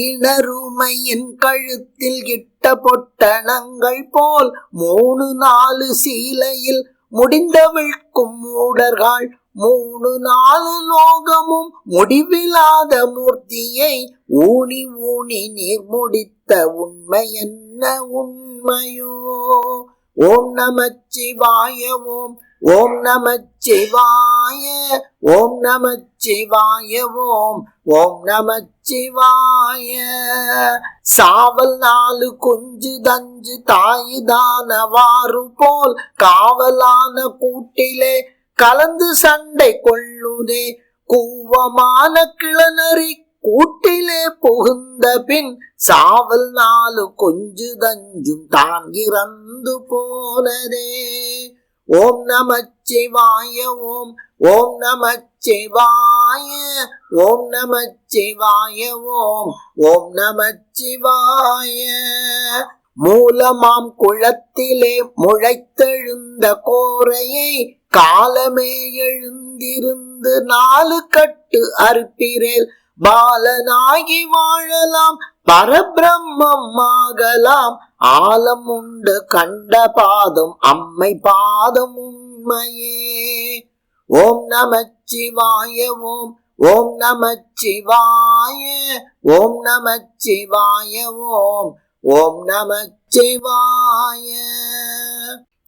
இளருமையின் கழுத்தில் இட்ட பொட்டணங்கள் போல் மூணு நாலு சீலையில் முடிந்தவிழ்க்கும் மூடர்கள் மூணு நாலு லோகமும் முடிவில்லாத மூர்த்தியை ஊனி ஊனி நீர் முடித்த உண்மை என்ன உண்மையோ? ஓம் நமச்சிவாய ஓம் ஓம் நமச்சிவாய ஓம் நமச்சிவாய ஓம் ஓம் நமச்சிவாய தாய. சாவல் நாலு கொஞ்சு தஞ்சு தாயுதானவாறு போல் காவலான கூட்டிலே கலந்து சண்டை கொள்ளுதே. கூவமான கிளநறி கூட்டிலே புகுந்த பின் சாவல் நாலு கொஞ்சு தஞ்சும் தான் இறந்து போனதே. ஓம் நமச்சிவாய ஓம் ஓம் நமச்சிவாய ஓம் நமச்சிவாய ஓம் ஓம் நமச்சிவாய. மூலமாம் குளத்திலே முளைத்தெழுந்த கோரையை காலமே எழுந்திருந்து நாலு கட்டு அறுப்பிரேல் பாலனாகி வாழலாம் பரபிரம்மம் ஆகலாம் ஆலம் உண்டு கண்ட பாதம் அம்மை பாதம் உண்மையே. ஓம் நமச்சிவாய ஓம் ஓம் நமச்சிவாய. ஓம் நமச்சிவாய ஓம் ஓம் நமச்சிவாய.